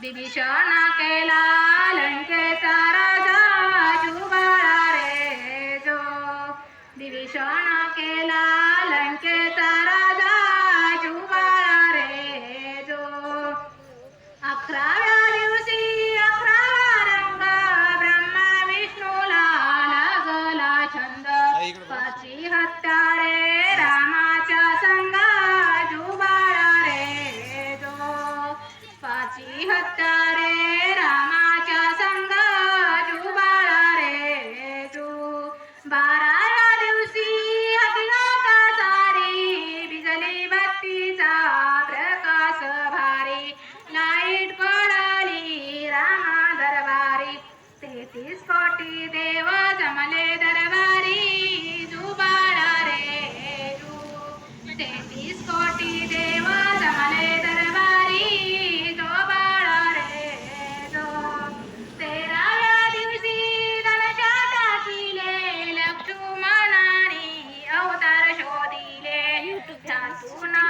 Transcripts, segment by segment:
दिविषण के लालन के तारा जा रे जो। दिविषण के लालन के तारा जा। रे जो अकराव्या ब्रह्मा विष्णु लाल गला छंद हत्या हत्यारे रामा সোনা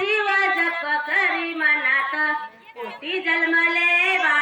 शिव जप करी मनात. कोटी जन्मले बा